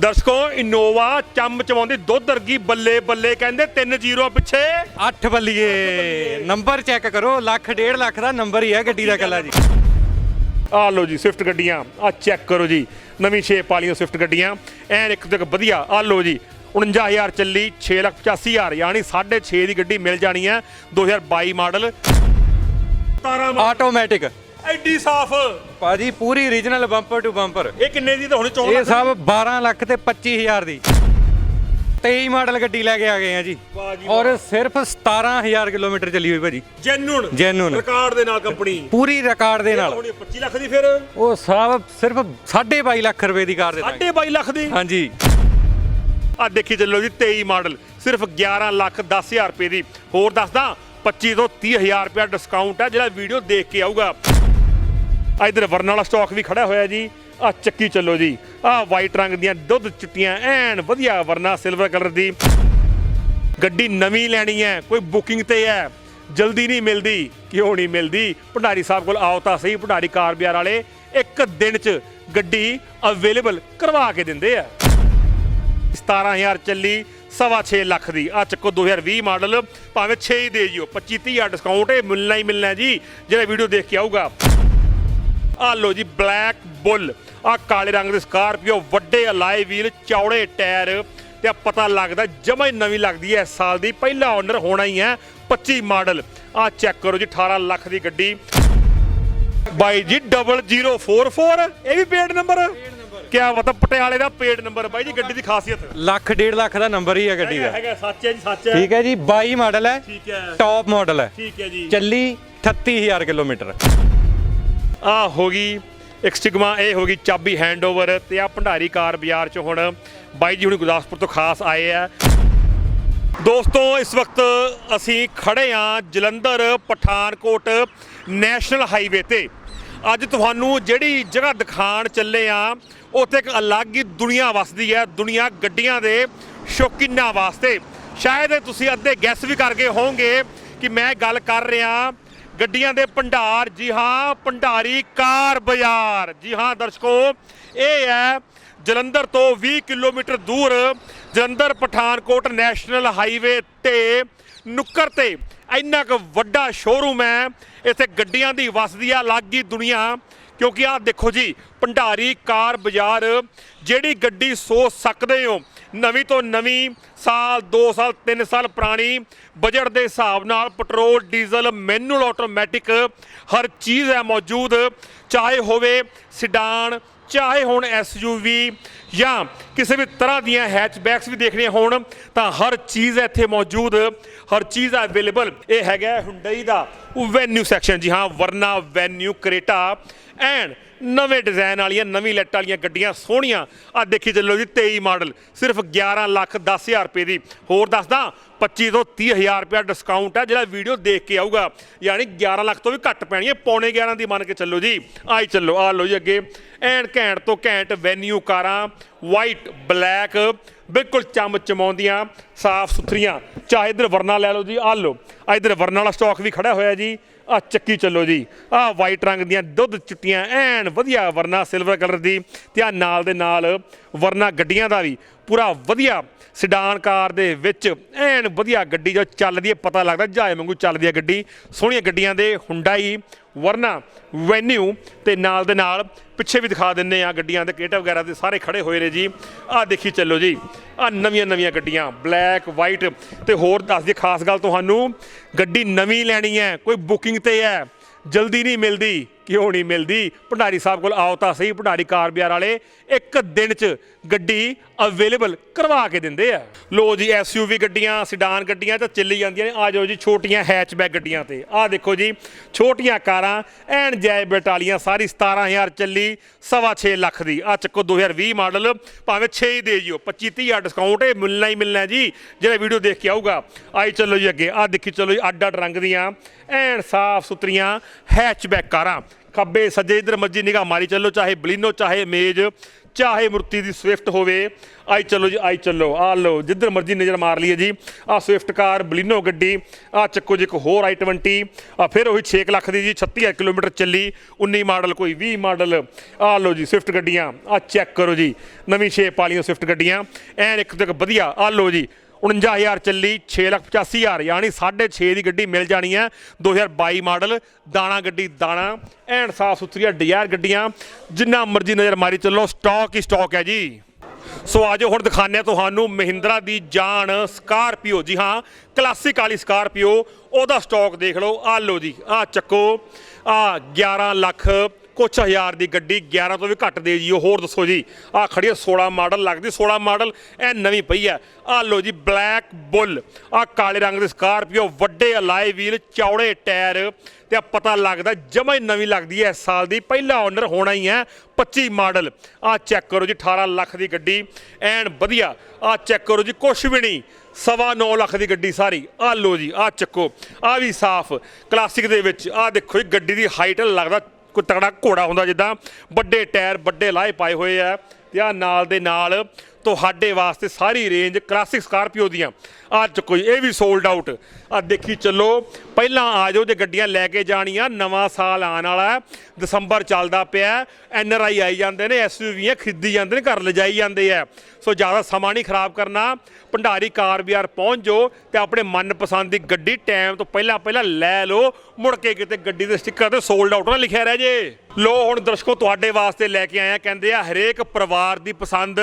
ਦਰਸ਼ਕੋ Innova ਚੰਮ ਚਵਾਉਂਦੀ ਦੁੱਧ ਵਰਗੀ ਬੱਲੇ ਬੱਲੇ ਕਹਿੰਦੇ 3-0 ਪਿੱਛੇ। 8 ਬੱਲੀਏ। ਨੰਬਰ ਚੈੱਕ ਕਰੋ ਲੱਖ ਡੇਢ ਲੱਖ ਦਾ ਨੰਬਰ ਹੀ ਹੈ ਗੱਡੀ ਦਾ ਕੱਲਾ ਜੀ। ਆ ਲਓ ਜੀ ਸਵਿਫਟ ਗੱਡੀਆਂ ਆ ਚੈੱਕ ਕਰੋ ਜੀ ਨਵੀਂ ਸ਼ੇਪ ਵਾਲੀਆਂ ਸਵਿਫਟ ਗੱਡੀਆਂ ਐਨ ਇੱਕ ਤੋਂ ਇੱਕ ਵਧੀਆ ਆ ਲਓ ਜੀ 49000 ਚੱਲੀ 685000 ਯਾਨੀ 6.5 ਦੀ ਗੱਡੀ ਮਿਲ ਜਾਣੀ ਹੈ 2022 ਮਾਡਲ। 17 ਆਟੋਮੈਟਿਕ ਐਡੀ ਸਾਫ਼। ਭਾਜੀ ਪੂਰੀ ਰੀਜਨਲ ਬੰਪਰ ਟੂ ਬੰਪਰ ਇਹ ਕਿੰਨੇ ਦੀ ਤਾਂ ਹੁਣ ਚੋਣ ਇਹ ਸਭ 12 ਲੱਖ ਤੇ 25000 ਦੀ। 23 ਮਾਡਲ ਗੱਡੀ ਲੈ ਕੇ ਆ ਗਏ ਆ ਜੀ। ਵਾਹ ਜੀ ਔਰ ਸਿਰਫ 17000 ਕਿਲੋਮੀਟਰ ਚੱਲੀ ਹੋਈ ਭਾਜੀ। ਜੈਨੂਨ। Genuine। ਰਿਕਾਰਡ ਦੇ ਨਾਲ ਕੰਪਨੀ ਪੂਰੀ ਰਿਕਾਰਡ ਦੇ ਨਾਲ। ਹੁਣ 25 ਲੱਖ ਦੀ ਫਿਰ। ਉਹ ਸਭ ਸਿਰਫ 2.5 ਲੱਖ ਰੁਪਏ ਦੀ ਕਾਰ ਦੇ ਦਾਂਗੇ 22 ਲੱਖ ਦੀ? ਹਾਂਜੀ। ਆ ਦੇਖੀ ਚੱਲੋ ਜੀ 23 ਮਾਡਲ। ਸਿਰਫ 11 ਲੱਖ 10000 ਰੁਪਏ ਦੀ। ਹੋਰ ਦੱਸਦਾ 25 ਤੋਂ 30000 ਰੁਪਏ ਡਿਸਕਾਊਂਟ ਹੈ ਜਿਹੜਾ ਵੀਡੀਓ ਦੇਖ ਕੇ ਆਊਗਾ। ਆ ਇਧਰ ਵਰਨ ਵਾਲਾ ਸਟਾਕ ਵੀ ਖੜਾ ਹੋਇਆ ਜੀ। ਆ ਚੱਕੀ ਚੱਲੋ ਜੀ। ਆ ਵਾਈਟ ਰੰਗ ਦੀਆਂ ਦੁੱਧ ਚਿੱਟੀਆਂ, ਐਨ ਵਧੀਆ ਵਰਨਾ ਸਿਲਵਰ ਕਲਰ ਦੀ। ਗੱਡੀ ਨਵੀਂ ਲੈਣੀ ਹੈ, ਕੋਈ ਬੁਕਿੰਗ ਤੇ ਹੈ। ਜਲਦੀ ਨਹੀਂ ਮਿਲਦੀ, ਕਿਉਂ ਨਹੀਂ ਮਿਲਦੀ? ਭੰਡਾਰੀ ਸਾਹਿਬ ਕੋਲ ਆਓ ਤਾਂ ਸਹੀ, ਭੰਡਾਰੀ ਕਾਰ ਬਾਜ਼ਾਰ ਵਾਲੇ, ਇੱਕ ਦਿਨ 'ਚ ਗੱਡੀ ਅਵੇਲੇਬਲ ਕਰਵਾ ਕੇ ਦਿੰਦੇ ਆ। 17000 ਚੱਲੀ, ਸਵਾ 6 ਲੱਖ ਦੀ। ਆ ਚੱਕੋ 2020 ਮਾਡਲ, ਭਾਵੇਂ 6 ਹੀ ਦੇ ਜਿਓ 25 30 ਡਿਸਕਾਊਂਟ ਇਹ ਮਿਲਣਾ ਹੀ ਮਿਲਣਾ ਜੀ। ਜਿਹੜਾ ਵੀਡੀਓ ਦੇਖ ਕੇ ਆਊਗਾ। ਆ ਲੋ ਜੀ ਬਲੈਕ ਬੁੱਲ ਆ ਕਾਲੇ ਰੰਗ ਦੇ ਸਕਾਰਪੀਓ ਵੱਡੇ ਅਲਾਈ ਵੀਲ ਚੌੜੇ ਟਾਇਰ। ਤੇ ਆ ਪਤਾ ਲੱਗਦਾ ਜਮਾ ਹੀ ਨਵੀਂ ਲੱਗਦੀ ਇਸ ਸਾਲ ਦੀ। ਪਹਿਲਾ ਓਨਰ ਹੋਣਾ ਹੀ ਹੈ 25 ਮਾਡਲ। ਆ ਚੈੱਕ ਕਰੋ ਜੀ 18 ਲੱਖ ਦੀ ਗੱਡੀ। ਬਾਈ ਜੀ 0044 ਇਹ ਵੀ ਪੇਡ ਨੰਬਰ? ਕਿਆ ਪਤਾ ਪਟਿਆਲੇ ਦਾ ਪੇਡ ਨੰਬਰ। ਬਾਈ ਜੀ ਗੱਡੀ ਦੀ ਖਾਸੀਅਤ। ਲੱਖ ਡੇਢ ਲੱਖ ਦਾ ਨੰਬਰ ਹੀ ਹੈ ਗੱਡੀ ਦਾ। ਹੈਗਾ ਸੱਚ ਹੈ ਜੀ ਸੱਚ ਹੈ। ਠੀਕ ਹੈ ਜੀ 22 ਮਾਡਲ ਹੈ ਠੀਕ ਹੈ। ਟੌਪ ਮਾਡਲ ਹੈ। ਠੀਕ ਹੈ ਜੀ। ਚੱਲੀ 38000 ਕਿਲੋਮੀਟਰ। ਆ ਹੋ ਗਈ, ਇੱਕ ਸਟਿਗਮਾ, ਇਹ ਹੋ ਗਈ ਚਾਬੀ ਹੈਂਡਓਵਰ ਤੇ ਆ ਭੰਡਾਰੀ ਕਾਰ ਬਾਜ਼ਾਰ ਚ ਹੁਣ ਬਾਈ ਜੀ ਹੁਣ ਗੁਰਦਾਸਪੁਰ ਤੋਂ ਖਾਸ ਆਏ ਆ। ਦੋਸਤੋ, ਇਸ ਵਕਤ ਅਸੀਂ ਖੜੇ ਆ ਜਲੰਧਰ ਪਠਾਨਕੋਟ ਨੈਸ਼ਨਲ ਹਾਈਵੇ ਤੇ। ਅੱਜ ਤੁਹਾਨੂੰ ਜਿਹੜੀ ਜਗ੍ਹਾ ਦਿਖਾਣ ਚੱਲੇ ਆ, ਉੱਥੇ ਇੱਕ ਅਲੱਗ ਹੀ ਦੁਨੀਆ ਵਸਦੀ ਹੈ, ਦੁਨੀਆ ਗੱਡੀਆਂ ਦੇ ਸ਼ੌਕੀਨਾਂ ਵਾਸਤੇ। ਸ਼ਾਇਦ ਤੁਸੀਂ ਅੱਧੇ ਗੈਸ ਵੀ ਕਰ ਗਏ ਹੋਵੋਗੇ ਕਿ ਮੈਂ ਗੱਲ ਕਰ ਰਿਹਾ ਗੱਡੀਆਂ ਦੇ ਭੰਡਾਰ, ਜੀ ਹਾਂ, ਭੰਡਾਰੀ ਕਾਰ ਬਾਜ਼ਾਰ। ਜੀ ਹਾਂ, ਦਰਸ਼ਕੋ, ਇਹ ਹੈ ਜਲੰਧਰ ਤੋਂ 20 ਕਿਲੋਮੀਟਰ ਦੂਰ ਜਲੰਧਰ ਪਠਾਨਕੋਟ ਨੈਸ਼ਨਲ ਹਾਈਵੇ ਤੇ ਨੁੱਕਰ ਤੇ ਇੰਨਾ ਕੁ ਵੱਡਾ ਸ਼ੋਰੂਮ ਹੈ। ਇੱਥੇ ਗੱਡੀਆਂ ਦੀ ਵਸਦੀ ਆ, ਅਲੱਗ ਹੀ ਦੁਨੀਆ। ਕਿਉਂਕਿ ਆਹ ਦੇਖੋ ਜੀ, ਭੰਡਾਰੀ ਕਾਰ ਬਾਜ਼ਾਰ, ਜਿਹੜੀ ਗੱਡੀ ਸੋਚ ਸਕਦੇ ਹੋ। ਨਵੀਂ ਤੋਂ ਨਵੀਂ ਸਾਲ 2 ਸਾਲ 3 ਸਾਲ ਪੁਰਾਣੀ ਬਜਟ ਦੇ ਹਿਸਾਬ ਨਾਲ ਪੈਟਰੋਲ ਡੀਜ਼ਲ ਮੈਨੂਅਲ ਆਟੋਮੈਟਿਕ ਹਰ ਚੀਜ਼ ਹੈ ਮੌਜੂਦ, ਚਾਹੇ ਹੋਵੇ ਸਿਡਾਨ ਚਾਹੇ ਹੁਣ ਐਸਯੂਵੀ ਜਾਂ ਕਿਸੇ ਵੀ ਤਰ੍ਹਾਂ ਦੀਆਂ ਹੈਚਬੈਕਸ ਵੀ ਦੇਖਣੀਆਂ ਹੋਣ, ਤਾਂ ਹਰ ਚੀਜ਼ ਇੱਥੇ ਮੌਜੂਦ, ਹਰ ਚੀਜ਼ ਅਵੇਲੇਬਲ ਇਹ ਹੈਗਾ ਹੁੰਡਈ ਦਾ ਵੈਨਿਊ ਸੈਕਸ਼ਨ ਜੀ ਹਾਂ, ਵਰਨਾ ਵੈਨਿਊ ਕਰੇਟਾ ਐਨ ਨਵੇਂ ਡਿਜ਼ਾਈਨ ਵਾਲੀਆਂ, ਨਵੀਂ ਲੈਟ ਵਾਲੀਆਂ ਗੱਡੀਆਂ ਸੋਹਣੀਆਂ। ਆ ਦੇਖੀ ਚੱਲੋ ਜੀ 23 ਮਾਡਲ, ਸਿਰਫ 11 ਲੱਖ 10000 ਰੁਪਏ ਦੀ। ਹੋਰ ਦੱਸਦਾ 25 ਤੋਂ 30000 ਰੁਪਏ ਡਿਸਕਾਊਂਟ ਹੈ ਜਿਹੜਾ ਵੀਡੀਓ ਦੇਖ ਕੇ ਆਊਗਾ। ਯਾਨੀ 11 ਲੱਖ ਤੋਂ ਵੀ ਘੱਟ ਪੈਣੀ ਹੈ, ਪੌਣੇ 11 ਦੀ ਮੰਨ ਕੇ ਚੱਲੋ ਜੀ। ਆਈ ਚੱਲੋ ਆ ਲਓ ਜੀ ਅੱਗੇ। ਐਨ ਘੈਂਟ ਤੋਂ ਘੈਂਟ ਵੈਨਿਊ ਕਾਰਾਂ ਵਾਈਟ ਬਲੈਕ ਬਿਲਕੁਲ ਚਮ ਚਮਾਉਂਦੀਆਂ, ਸਾਫ਼ ਸੁਥਰੀਆਂ। ਚਾਹੇ ਇਧਰ ਵਰਨਾ ਲੈ ਲਓ ਜੀ ਆ ਲਓ। ਆ ਇਧਰ ਵਰਨਾ ਵਾਲਾ ਸਟਾਕ ਵੀ ਖੜਾ ਹੋਇਆ ਜੀ। ਆ ਚੱਕੀ ਚੱਲੋ ਜੀ। ਆ ਵਾਈਟ ਰੰਗ ਦੀਆਂ ਦੁੱਧ ਚਿੱਟੀਆਂ, ਐਨ ਵਧੀਆ ਵਰਨਾ ਸਿਲਵਰ ਕਲਰ ਦੀ ਤੇ ਆ ਨਾਲ ਦੇ ਨਾਲ ਵਰਨਾ ਗੱਡੀਆਂ ਦਾ ਵੀ। ਪੂਰਾ ਵਧੀਆ ਸਿਡਾਨ ਕਾਰ ਦੇ ਵਿੱਚ, ਐਨ ਵਧੀਆ ਗੱਡੀ ਜੋ ਚੱਲਦੀ ਹੈ, ਪਤਾ ਲੱਗਦਾ, ਜਹਾਜ਼ ਵਾਂਗੂ ਚੱਲਦੀ ਹੈ ਗੱਡੀ। ਸੋਹਣੀਆਂ ਗੱਡੀਆਂ ਦੇ ਹੁੰਡਾਈ ਵਰਨਾ ਵੈਨਿਊ ਤੇ ਨਾਲ ਦੇ ਨਾਲ ਪਿੱਛੇ ਵੀ ਦਿਖਾ ਦਿੰਨੇ ਆ ਗੱਡੀਆਂ ਦੇ ਕੇਟਾ ਵਗੈਰਾ ਦੇ ਸਾਰੇ ਖੜੇ ਹੋਏ ਨੇ ਜੀ। ਆਹ ਦੇਖੀ ਚੱਲੋ ਜੀ। ਆ ਨਵੀਆਂ ਨਵੀਆਂ ਗੱਡੀਆਂ ਬਲੈਕ ਵਾਈਟ ਤੇ ਹੋਰ ਦੱਸ ਦੀ ਖਾਸ ਗੱਲ ਤੁਹਾਨੂੰ। ਗੱਡੀ ਨਵੀਂ ਲੈਣੀ ਹੈ, ਕੋਈ ਬੁਕਿੰਗ ਤੇ ਹੈ, ਜਲਦੀ ਨਹੀਂ ਮਿਲਦੀ। ਕਿਉਂ ਨਹੀਂ ਮਿਲਦੀ? ਭੰਡਾਰੀ ਸਾਹਿਬ ਕੋਲ ਆਓ ਤਾਂ ਸਹੀ, ਭੰਡਾਰੀ ਕਾਰ ਬਾਜ਼ਾਰ ਵਾਲੇ ਇੱਕ ਦਿਨ 'ਚ ਗੱਡੀ ਅਵੇਲੇਬਲ ਕਰਵਾ ਕੇ ਦਿੰਦੇ ਆ। ਲੋ ਜੀ ਐਸਯੂਵੀ ਗੱਡੀਆਂ ਸਿਡਾਨ ਗੱਡੀਆਂ ਤਾਂ ਚੱਲੀ ਜਾਂਦੀਆਂ ਨੇ। ਆ ਜਾਓ ਜੀ, ਛੋਟੀਆਂ ਹੈਚਬੈਕ ਗੱਡੀਆਂ ਤੇ। ਆਹ ਦੇਖੋ ਜੀ, ਛੋਟੀਆਂ ਕਾਰਾਂ, ਐਨ ਜੈਬਟ ਬਟਾਲੀਆਂ ਸਾਰੀ 17000 ਚੱਲੀ, ਸਵਾ 6 ਲੱਖ ਦੀ। ਆ ਚੱਕੋ 2020 ਮਾਡਲ, ਭਾਵੇਂ 6 ਹੀ ਦੇ ਜਿਓ 25 30 ਡਿਸਕਾਊਂਟ ਇਹ ਮਿਲਣਾ ਹੀ ਮਿਲਣਾ ਜੀ। ਜਿਹੜਾ ਵੀਡੀਓ ਦੇਖ ਕੇ ਆਊਗਾ, ਆਈ ਚੱਲੋ ਜੀ ਅੱਗੇ। ਆ ਦੇਖੀ, ਚੱਲੋ ਜੀ ਅੱਡ ਅੱਡ ਰੰਗ ਦੀਆਂ, ਐਨ ਸਾਫ਼ ਸੁਥਰੀਆਂ ਹੈਚਬੈਕ ਕਾਰਾਂ। ਖੱਬੇ ਸੱਜੇ ਇਧਰ ਮਰਜ਼ੀ ਨਿਗਾਹ ਮਾਰੀ ਚੱਲੋ, ਚਾਹੇ ਬਲੀਨੋ, ਚਾਹੇ ਮੇਜ, ਚਾਹੇ ਮੁਰਤੀ ਦੀ ਸਵਿਫਟ ਹੋਵੇ, ਆਈ ਚੱਲੋ ਜੀ, ਆਈ ਚੱਲੋ। ਆ ਲਓ, ਜਿੱਧਰ ਮਰਜ਼ੀ ਨਜ਼ਰ ਮਾਰ ਲਈਏ ਜੀ ਆ ਸਵਿਫਟ ਕਾਰ, ਬਲੀਨੋ ਗੱਡੀ ਆ ਚੱਕੋ ਜੀ ਇੱਕ ਹੋਰ ਆਈ 20 ਆ ਫਿਰ ਉਹੀ 6 ਲੱਖ ਦੀ ਜੀ 36000 ਕਿਲੋਮੀਟਰ ਚੱਲੀ 19 ਮਾਡਲ ਕੋਈ 20 ਮਾਡਲ। ਆ ਲਓ ਜੀ, ਸਵਿਫਟ ਗੱਡੀਆਂ ਆ ਚੈੱਕ ਕਰੋ ਜੀ, ਨਵੀਂ ਸ਼ੇਪ ਵਾਲੀਆਂ ਸਵਿਫਟ ਗੱਡੀਆਂ, ਐਨ ਇੱਕ ਤੋਂ ਇੱਕ ਵਧੀਆ ਆ ਲਓ ਜੀ 49000 ਚੱਲੀ 685000 ਯਾਨੀ 6.5 ਦੀ ਗੱਡੀ ਮਿਲ ਜਾਣੀ ਹੈ। 2022 ਮਾਡਲ, ਦਾਣਾ ਗੱਡੀ, ਦਾਣਾ। ਐਨ ਸਾਫ਼ ਸੁਥਰੀਆਂ ਡਿਜ਼ਾਇਰ ਗੱਡੀਆਂ, ਜਿੰਨਾ ਮਰਜ਼ੀ ਨਜ਼ਰ ਮਾਰੀ ਚੱਲੋ, ਸਟਾਕ ਹੀ ਸਟਾਕ ਹੈ ਜੀ। ਸੋ ਆਜੋ ਹੁਣ ਦਿਖਾਉਂਦੇ ਹਾਂ ਤੁਹਾਨੂੰ ਮਹਿੰਦਰਾ ਦੀ ਜਾਨ, ਸਕਾਰਪੀਓ। ਜੀ ਹਾਂ, ਕਲਾਸਿਕ ਵਾਲੀ ਸਕਾਰਪੀਓ, ਉਹਦਾ ਸਟਾਕ ਦੇਖ ਲਓ। ਆ ਲਓ ਜੀ ਆ ਚੱਕੋ ਆ 11 ਲੱਖ ਕੁਛ ਹਜ਼ਾਰ ਦੀ ਗੱਡੀ 11 ਤੋਂ ਵੀ ਘੱਟ ਦੇ ਜੀ। ਹੋਰ ਦੱਸੋ ਜੀ ਆ ਖੜੀ ਹੈ 16 ਮਾਡਲ, ਲੱਗਦੀ 16 ਮਾਡਲ ਐ ਨਵੀਂ ਪਈ ਹੈ। ਆ ਲਓ ਜੀ, ਬਲੈਕ ਬੁੱਲ ਆ ਕਾਲੇ ਰੰਗ ਦੇ ਸਕਾਰਪੀਓ, ਵੱਡੇ ਅਲਾਈ ਵੀਲ, ਚੌੜੇ ਟਾਇਰ, ਤੇ ਆ ਪਤਾ ਲੱਗਦਾ ਜਮਾ ਹੀ ਨਵੀਂ ਲੱਗਦੀ ਹੈ ਇਸ ਸਾਲ ਦੀ। ਪਹਿਲਾ ਓਨਰ ਹੋਣਾ ਹੀ ਹੈ 25 ਮਾਡਲ। ਆ ਚੈੱਕ ਕਰੋ ਜੀ 18 ਲੱਖ ਦੀ ਗੱਡੀ, ਐਨ ਵਧੀਆ। ਆ ਚੈੱਕ ਕਰੋ ਜੀ, ਕੁਛ ਵੀ ਨਹੀਂ, ਸਵਾ 9 ਲੱਖ ਦੀ ਗੱਡੀ ਸਾਰੀ। ਆ ਲਓ ਜੀ ਆ ਚੱਕੋ ਆ ਵੀ ਸਾਫ਼। ਕਲਾਸਿਕ ਦੇ ਵਿੱਚ ਆ ਦੇਖੋ ਜੀ, ਗੱਡੀ ਦੀ ਹਾਈਟ ਲੱਗਦਾ ਕੋਈ ਤਗੜਾ ਘੋੜਾ ਹੁੰਦਾ ਜਿੱਦਾਂ ਵੱਡੇ ਟਾਇਰ ਵੱਡੇ ਲਾਹੇ ਪਾਏ ਹੋਏ ਆ ਤੇ ਆ ਨਾਲ ਦੇ ਨਾਲ ਤੁਹਾਡੇ ਵਾਸਤੇ ਸਾਰੀ ਰੇਂਜ ਕਲਾਸਿਕ ਸਕਾਰਪੀਓ ਦੀਆਂ। ਆ ਚੱਕੋ ਇਹ ਵੀ ਸੋਲਡ ਆਊਟ ਆ ਦੇਖੀ ਚੱਲੋ, ਪਹਿਲਾਂ ਆ ਜਾਓ ਜੇ ਗੱਡੀਆਂ ਲੈ ਕੇ ਜਾਣੀਆਂ, ਨਵਾਂ ਸਾਲ ਆਉਣ ਵਾਲਾ ਦਸੰਬਰ ਚੱਲਦਾ ਪਿਆ ਐਨ ਆਰ ਆਈ ਆਈ ਜਾਂਦੇ ਨੇ ਐਸਯੂਵੀਆਂ ਖਰੀਦੀ ਜਾਂਦੇ ਨੇ, ਘਰ ਲਿਜਾਈ ਜਾਂਦੇ ਆ। ਸੋ ਜ਼ਿਆਦਾ ਸਮਾਂ ਨਹੀਂ ਖਰਾਬ ਕਰਨਾ, ਭੰਡਾਰੀ ਕਾਰ ਬਾਜ਼ਾਰ ਪਹੁੰਚ ਜਾਓ ਤੇ ਆਪਣੇ ਮਨਪਸੰਦ ਦੀ ਗੱਡੀ ਟਾਈਮ ਤੋਂ ਪਹਿਲਾਂ ਪਹਿਲਾਂ ਲੈ ਲਓ, ਮੁੜ ਕੇ ਕਿਤੇ ਗੱਡੀ ਦੇ ਸਟicker ਤੇ ਸੋਲਡ ਆਊਟ ਨਾ ਲਿਖਿਆ ਰਹਿ ਜੇ। ਲੋ, ਹੁਣ ਦਰਸ਼ਕੋ, ਤੁਹਾਡੇ ਵਾਸਤੇ ਲੈ ਕੇ ਆਇਆ, ਕਹਿੰਦੇ ਆ, ਹਰੇਕ ਪਰਿਵਾਰ ਦੀ ਪਸੰਦ,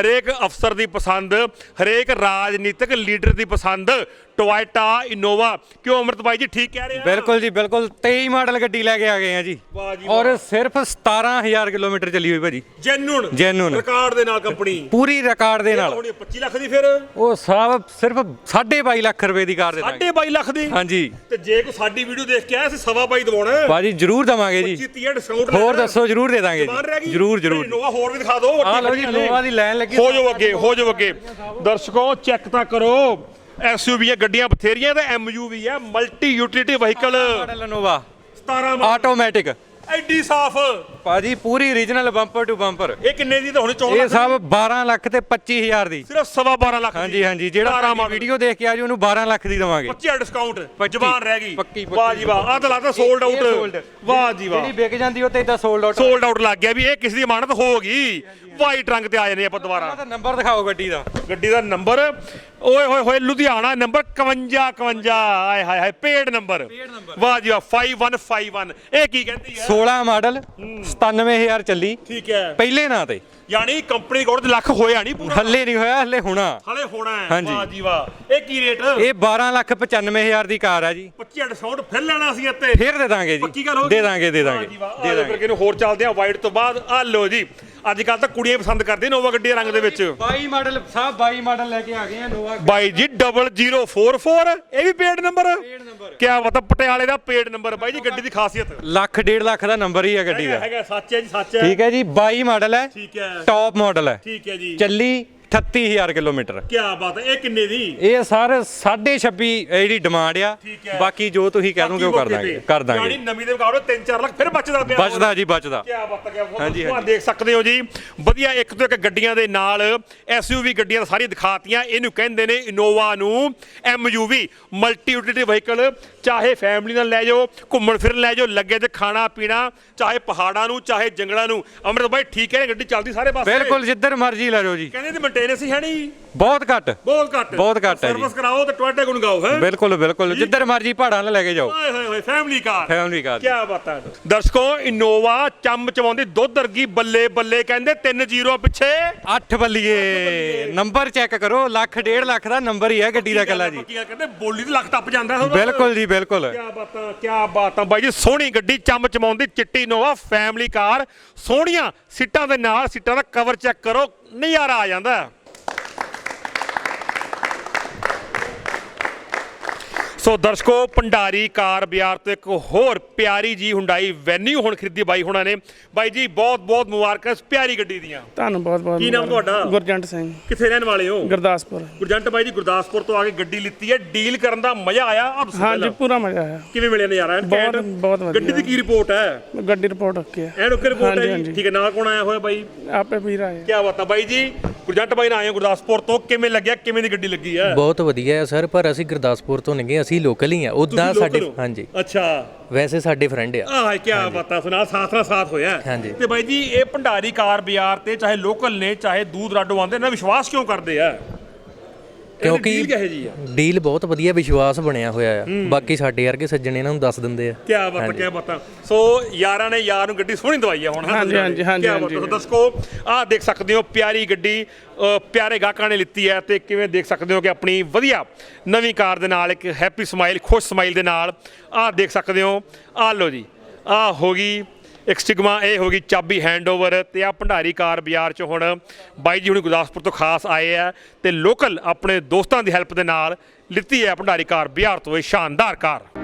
ਹਰੇਕ ਅਫਸਰ ਦੀ ਪਸੰਦ, ਹਰੇਕ ਰਾਜਨੀਤਿਕ ਲੀਡਰ ਦੀ ਪਸੰਦ ਟੋਇਟਾ ਇਨੋਵਾ। ਕਿਉਂ ਅਮਰਤ ਭਾਈ ਜੀ ਠੀਕ ਕਹਿ ਰਹੇ ਆ? ਬਿਲਕੁਲ ਜੀ ਬਿਲਕੁਲ। 23 ਮਾਡਲ ਗੱਡੀ ਲੈ ਕੇ ਆ ਗਏ ਆ ਜੀ। ਵਾਹ ਜੀ ਔਰ ਸਿਰਫ 17000 ਕਿਲੋਮੀਟਰ ਚੱਲੀ ਹੋਈ ਭਾਜੀ। ਜੈਨੂਨ। Genuine। ਰਿਕਾਰਡ ਦੇ ਨਾਲ ਕੰਪਨੀ। ਪੂਰੀ ਰਿਕਾਰਡ ਦੇ ਨਾਲ। ਹੋਣੀ 25 ਲੱਖ ਦੀ ਫਿਰ। ਉਹ ਸਭ ਸਿਰਫ 2.5 ਲੱਖ ਰੁਪਏ ਦੀ ਕਾਰ ਦੇ ਦਾਂਗੇ। 22 ਲੱਖ ਦੀ? ਹਾਂਜੀ। ਤੇ ਜੇ ਕੋਈ ਸਾਡੀ ਵੀਡੀਓ ਦੇਖ ਕੇ ਆਇਆ ਅਸੀਂ ਸਵਾ ਬਾਈ ਦਵਾਉਣਾ। ਭਾਜੀ ਜਰੂਰ ਦਵਾਂਗੇ ਜੀ। 25 30 ਡਿਸਕਾਊਂਟ ਹੋਰ ਦੱਸੋ ਜਰੂਰ ਦੇ ਦਾਂਗੇ ਜੀ। ਜਰੂਰ ਜਰੂਰ। ਇਨੋਵਾ ਹੋਰ ਵੀ ਦਿਖਾ ਦਿਓ ਵੱਡੀ ਲਓ ਜੀ ਗੱਡੀ ਨੋਵਾ ਦੀ ਲਾਈਨ ਲੱਗੀ ਹੋ ਜਾਓ ਅੱਗੇ ਹੋ ਜਾਓ ਅੱਗੇ। ਦਰਸ਼ਕੋ ਚੈੱਕ ਤਾਂ ਕਰੋ। ਐਸਯੂਵੀਆਂ ਗੱਡੀਆਂ ਬਥੇਰੀਆਂ ਤੇ ਐਮਯੂਵੀ ਹੈ multi utility vehicle model Nova 17 model automatic ਐਡੀ ਸਾਫ਼। ਭਾਜੀ ਪੂਰੀ ਰੀਜਨਲ ਬੰਪਰ ਟੂ ਬੰਪਰ ਇਹ ਕਿੰਨੇ ਦੀ ਤਾਂ ਹੁਣ 14 ਇਹ ਲੱਖ ਸਭ 12 ਲੱਖ ਤੇ 25000 ਦੀ। ਸਿਰਫ ਸਵਾ 12 ਲੱਖ। ਹਾਂਜੀ ਹਾਂਜੀ ਜਿਹੜਾ 17 ਸਾਡੀ ਮਾਡਲ। ਵੀਡੀਓ ਦੇਖ ਕੇ ਆਜੋ ਉਹਨੂੰ 12 ਲੱਖ ਦੀ ਦਵਾਂਗੇ। 25 ਡਿਸਕਾਊਂਟ ਪੱਚੀ। ਜ਼ਬਾਨ ਰਹਿ ਗਈ। ਪੱਕੀ, ਪੱਕੀ, ਵਾਹ ਜੀ ਵਾਹ ਆਹ ਤਾਂ ਲੱਗਦਾ ਸੋਲਡ ਇਹ sold। ਆਊਟ ਵਾਹ ਜੀ ਵਾਹ। ਜਿਹੜੀ ਵਿਕ ਜਾਂਦੀ ਉਹ ਤੇ ਇਦਾਂ ਸੋਲਡ ਆਊਟ ਸੋਲਡ ਆਊਟ ਲੱਗ ਗਿਆ ਵੀ ਇਹ ਕਿਸ ਦੀ ਅਮਾਨਤ ਹੋ ਗਈ। ਵਾਈਟ ਰੰਗ ਤੇ ਆ ਜਾਣੇ ਆਪਾਂ ਦੁਬਾਰਾ। ਦਾ ਨੰਬਰ ਦਿਖਾਓ ਗੱਡੀ ਦਾ। ਗੱਡੀ ਦਾ ਨੰਬਰ ਓਏ ਹੋਏ ਹੋਏ ਲੁਧਿਆਣਾ ਨੰਬਰ 51 51 ਆਏ ਹਾਏ ਹਾਏ ਪੇਡ ਨੰਬਰ ਵਾਹ ਜੀ ਵਾਹ 5151 ਇਹ ਕੀ ਕਹਿੰਦੀ ਹੈ? 16 ਮਾਡਲ 97000 ਚੱਲੀ। ਠੀਕ ਹੈ। ਪਹਿਲੇ ਨਾਂ ਤੇ। ਯਾਨੀ ਕੰਪਨੀ ਕੋਲ ਲੱਖ ਹੋਇਆ ਨਹੀਂ ਪੂਰਾ। ਹੱਲੇ ਨਹੀਂ ਹੋਇਆ ਹੱਲੇ ਹੋਣਾ। ਹਲੇ ਹੋਣਾ ਹੈ। ਵਾਹ ਜੀ ਵਾਹ। ਇਹ ਕੀ ਰੇਟ? ਇਹ 12 ਲੱਖ 95000 ਦੀ ਕਾਰ ਹੈ ਜੀ। 25 ਡਿਸਕਾਊਂਟ ਫਿਰ ਲੈਣਾ ਸੀ ਇੱਥੇ। ਫੇਰ ਦੇ ਦਾਂਗੇ ਜੀ। ਪੱਕੀ ਗੱਲ ਹੋ ਗਈ। ਦੇ ਦਾਂਗੇ ਦੇ ਦਾਂਗੇ। ਦੇ ਆ ਫਿਰ ਦਾਂਗੇ ਹੋਰ ਚੱਲਦੇ ਆ ਵਾਈਟ ਤੋਂ ਬਾਅਦ। ਆ ਲਓ ਜੀ। ਅੱਜ ਕੱਲ ਤਾਂ ਕੁੜੀਆਂ ਪਸੰਦ ਕਰਦੀਆਂ ਨੋਵਾ ਗੱਡੀ ਦੇ ਰੰਗ ਦੇ ਵਿੱਚ। 22 ਮਾਡਲ ਸਾਹਿਬ 22 ਮਾਡਲ ਲੈ ਕੇ ਆ ਗਏ ਆ ਨੋਵਾ ਬਾਈ ਜੀ 0044 ਇਹ ਵੀ ਪੇਡ ਨੰਬਰ? ਨੰਬਰ। ਕਿਆ ਪਤਾ ਪਟਿਆਲੇ ਦਾ ਪੇਡ ਨੰਬਰ ਬਾਈ ਜੀ ਗੱਡੀ ਦੀ ਖਾਸੀਅਤ। ਲੱਖ ਡੇਢ ਲੱਖ ਦਾ ਨੰਬਰ ਹੀ ਹੈ ਗੱਡੀ ਦਾ। ਹੈਗਾ ਸੱਚ ਹੈ ਜੀ ਸੱਚ ਹੈ। ਠੀਕ ਹੈ ਜੀ 22 ਮਾਡਲ ਹੈ ਠੀਕ ਹੈ। ਟੌਪ ਮਾਡਲ ਹੈ। ਠੀਕ ਹੈ ਜੀ। ਚੱਲੀ 38000 ਕਿਲੋਮੀਟਰ ਕਿਆ ਬਾਤ ਹੈ ਇਹ ਕਿੰਨੇ ਦੀ ਇਹ ਸਰ 26.5 ਜਿਹੜੀ ਡਿਮਾਂਡ ਆ ਠੀਕ ਹੈ। ਬਾਕੀ ਜੋ ਤੁਸੀਂ ਕਹਿ ਦੋਗੇ ਉਹ ਕਰ ਦਾਂਗੇ ਕਰ। ਯਾਨੀ ਦਾਂਗੇ ਨਵੀਂ ਦੇ ਮੁਕਾਬਲੇ 3-4 ਲੱਖ ਫਿਰ ਬਚਦਾ ਪਿਆ ਬਚਦਾ ਜੀ ਬਚਦਾ ਕਿਆ ਬਾਤ ਹੈ ਹਾਂਜੀ, ਤੁਸੀਂ ਹਾਂਜੀ। ਦੇਖ ਸਕਦੇ ਹੋ ਜੀ ਵਧੀਆ ਇੱਕ ਤੋਂ ਇੱਕ ਗੱਡੀਆਂ ਦੇ ਨਾਲ ਐਸਯੂਵੀ ਗੱਡੀਆਂ ਤਾਂ ਸਾਰੀਆਂ ਦਿਖਾਤੀਆਂ ਇਹਨੂੰ ਕਹਿੰਦੇ ਨੇ ਇਨੋਵਾ ਨੂੰ ਐਮਯੂਵੀ ਮਲਟੀ ਯੂਟਿਲਿਟੀ ਵਹੀਕਲ ਚਾਹੇ ਫੈਮਿਲੀ ਨਾਲ ਲੈ ਜਾਓ ਘੁੰਮਣ ਫਿਰਨ ਲੈ ਜਾਓ ਲੱਗੇ ਤੇ ਖਾਣਾ ਪੀਣਾ ਚਾਹੇ ਪਹਾੜਾਂ ਨੂੰ ਚਾਹੇ ਜੰਗਲਾਂ ਨੂੰ। ਅਮਰਤ ਭਾਈ ਠੀਕ ਹੈ ਗੱਡੀ ਚੱਲਦੀ ਸਾਰੇ ਪਾਸੇ। ਬਿਲਕੁਲ ਜਿੱਧਰ ਮਰਜ਼ੀ ਲੈ ਜਾਓ ਜੀ। ਕਹਿੰਦੇ ਤੇ ਮੇਨਟੇਨੈਂਸ ਹੀ ਹੈ ਨਹੀਂ। ਬਹੁਤ ਘੱਟ। ਬਹੁਤ ਘੱਟ। ਬਹੁਤ ਘੱਟ ਹੈ ਜੀ। ਸਰਵਿਸ ਕਰਾਓ ਤੇ ਟੋਇਟੇ ਗੁਣ ਗਾਓ ਹੈ? ਬਿਲਕੁਲ ਬਿਲਕੁਲ। ਜਿੱਧਰ ਮਰਜ਼ੀ ਪਹਾੜਾਂ 'ਤੇ ਲੈ ਕੇ ਜਾਓ। ਓਏ ਹੋਏ ਹੋਏ ਫੈਮਿਲੀ ਕਾਰ ਫੈਮਿਲੀ ਕਾਰ ਕੀ ਬਾਤਾਂ ਨੇ ਦਰਸ਼ਕੋ ਇਨੋਵਾ ਚੰਮ ਚਵਾਉਂਦੀ ਦੁੱਧ ਵਰਗੀ ਬੱਲੇ ਬੱਲੇ ਕਹਿੰਦੇ 3-0 ਪਿੱਛੇ। 8 ਬੱਲੀਏ। ਨੰਬਰ ਚੈੱਕ ਕਰੋ। ਲੱਖ ਡੇਢ ਲੱਖ ਦਾ ਨੰਬਰ ਹੀ ਹੈ ਗੱਡੀ ਦਾ ਕੱਲਾ ਜੀ। ਕਹਿੰਦੇ ਬੋਲੀ ਤੇ ਲੱਖ ਟੱਪ ਜਾਂਦਾ ਹੈ। ਬਿਲਕੁਲ ਜੀ ਬਿਲਕੁਲ। ਕੀ ਬਾਤਾਂ ਕੀ ਬਾਤਾਂ ਬਾਈ ਜੀ ਸੋਹਣੀ ਗੱਡੀ ਚੰਮ ਚਮਾਉਂਦੀ ਚਿੱਟੀ ਇਨੋਵਾ ਫੈਮਿਲੀ ਕਾਰ ਸੋਹਣੀਆਂ ਸੀਟਾਂ ਦੇ ਨਾਲ ਸੀਟਾਂ ਦਾ ਕਵਰ ਚੈੱਕ ਕਰੋ। ਨਜ਼ਾਰਾ ਆ ਜਾਂਦਾ। ਸੋ ਦਰਸ਼ਕੋ ਭੰਡਾਰੀ ਕਾਰ ਬਾਜ਼ਾਰ ਤੋਂ ਇੱਕ ਹੋਰ ਪਿਆਰੀ ਜੀ ਹੁੰਡਾਈ ਵੈਨਿਊ ਹੁਣ ਖਰੀਦੀ ਬਾਈ ਹੁਣਾਂ ਨੇ। ਬਾਈ ਜੀ ਬਹੁਤ ਬਹੁਤ ਮੁਬਾਰਕਾਂ ਇਸ ਪਿਆਰੀ ਗੱਡੀ ਦੀਆਂ। ਤੁਹਾਨੂੰ ਬਹੁਤ ਬਹੁਤ ਕੀ ਨਾਮ। ਤੁਹਾਡਾ? ਗੁਰਜੰਟ ਸਿੰਘ। ਕਿੱਥੇ ਰਹਿਣ ਵਾਲੇ ਹੋ? ਗੁਰਦਾਸਪੁਰ। ਗੁਰਜੰਟ ਬਾਈ ਜੀ ਗੁਰਦਾਸਪੁਰ ਤੋਂ ਆ ਕੇ ਗੱਡੀ ਲਿੱਤੀ ਹੈ। ਡੀਲ ਕਰਨ ਦਾ ਮਜ਼ਾ ਆਇਆ? ਹਾਂਜੀ। ਪੂਰਾ ਮਜ਼ਾ ਆਇਆ। ਕਿਵੇਂ ਮਿਲਿਆ ਨਜ਼ਾਰਾ? ਬਹੁਤ-? ਬਹੁਤ ਵਧੀਆ। ਗੱਡੀ ਦੀ ਕੀ ਰਿਪੋਰਟ ਹੈ? ਗੱਡੀ ਰਿਪੋਰਟ ਓਕੇ ਹੈ। ਐਨ ਓਕੇ ਰਿਪੋਰਟ ਹੈ ਜੀ। ਠੀਕ ਹੈ ਨਾਲ ਕੌਣ ਆਇਆ ਹੋਇਆ ਬਾਈ? ਆਪੇ ਵੀਰ ਆਏ। ਕੀ ਬਾਤ ਹੈ ਬਾਈ ਜੀ। ਗੁਰਜੰਟ ਬਾਈ ਨਾਲ ਆਏ ਹੋ ਗੁਰਦਾਸਪੁਰ ਤੋਂ। ਕਿਵੇਂ ਲੱਗਿਆ? ਕਿਵੇਂ ਦੀ ਗੱਡੀ ਲੱਗੀ ਹੈ? ਬਹੁਤ ਵਧੀਆ ਹੈ ਸਰ ਪਰ ਅਸੀਂ ਗੁਰਦਾਸਪੁਰ ਤੋਂ ਨਹੀਂ ਗਏ ਅਸੀਂ ਲੋਕਲ ਹੀ ਆ ਉਦਾਂ ਸਾਡੇ? ਹਾਂਜੀ। ਅੱਛਾ। ਵੈਸੇ ਸਾਡੇ ਫਰੈਂਡ ਆ। ਆਹ ਕੀ ਬਾਤਾਂ ਸੁਣਾ ਸਾਥ ਨਾਲ ਸਾਥ ਹੋਇਆ ਹਾਂਜੀ। ਤੇ ਬਾਈ ਜੀ ਇਹ ਭੰਡਾਰੀ ਕਾਰ ਬਾਜ਼ਾਰ ਤੇ ਚਾਹੇ ਲੋਕਲ ਨੇ ਚਾਹੇ ਦੂਰ ਦਰਾਡੋਂ ਆਉਂਦੇ ਇਹਨਾਂ ਵਿਸ਼ਵਾਸ ਕਿਉਂ ਕਰਦੇ ਆ? ਕਿਉਂਕਿ ਡੀਲ ਕਹੇ ਜੀ ਆ ਡੀਲ ਬਹੁਤ ਵਧੀਆ ਵਿਸ਼ਵਾਸ ਬਣਿਆ ਹੋਇਆ ਆ ਬਾਕੀ ਸਾਡੇ ਵਰਗੇ ਸੱਜਣ ਇਹਨਾਂ ਨੂੰ ਦੱਸ ਦਿੰਦੇ ਆ ਕਿਆ ਬਾਤ ਕਿਆ ਬਾਤਾਂ ਸੋ ਯਾਰਾਂ ਨੇ ਯਾਰ ਨੂੰ ਗੱਡੀ ਸੋਹਣੀ ਦਵਾਈ ਆ ਹੁਣ ਹਾਂਜੀ। ਹਾਂਜੀ, ਹਾਂਜੀ, ਕਿਆ ਬਾਤ ਹਾਂਜੀ। ਹੈ। ਸੋ ਦਰਸ਼ਕੋ ਆਹ ਦੇਖ ਸਕਦੇ ਹੋ ਪਿਆਰੀ ਗੱਡੀ ਪਿਆਰੇ ਗਾਹਕਾਂ ਨੇ ਲਿੱਤੀ ਹੈ ਤੇ ਕਿਵੇਂ ਦੇਖ ਸਕਦੇ ਹੋ ਕਿ ਆਪਣੀ ਵਧੀਆ ਨਵੀਂ ਕਾਰ ਦੇ ਨਾਲ ਇੱਕ ਹੈਪੀ ਸਮਾਈਲ ਖੁਸ਼ ਸਮਾਈਲ ਦੇ ਨਾਲ ਆਹ ਦੇਖ ਸਕਦੇ ਹੋ ਆਹ ਲੋ ਜੀ ਆਹ ਹੋ ਗਈ ਇੱਕ ਸਟਿਗਮਾ ਇਹ ਹੋ ਗਈ ਚਾਬੀ ਹੈਂਡਓਵਰ ਤੇ ਆ ਭੰਡਾਰੀ ਕਾਰ ਬਾਜ਼ਾਰ ਚ ਹੁਣ ਬਾਈ ਜੀ ਹੁਣ ਗੁਰਦਾਸਪੁਰ ਤੋਂ ਖਾਸ ਆਏ ਆ ਤੇ ਲੋਕਲ ਆਪਣੇ ਦੋਸਤਾਂ ਦੀ ਹੈਲਪ ਦੇ ਨਾਲ ਲਿੱਤੀ ਹੈ ਭੰਡਾਰੀ ਕਾਰ, ਬਾਜ਼ਾਰ ਤੋਂ ਇਹ ਸ਼ਾਨਦਾਰ ਕਾਰ।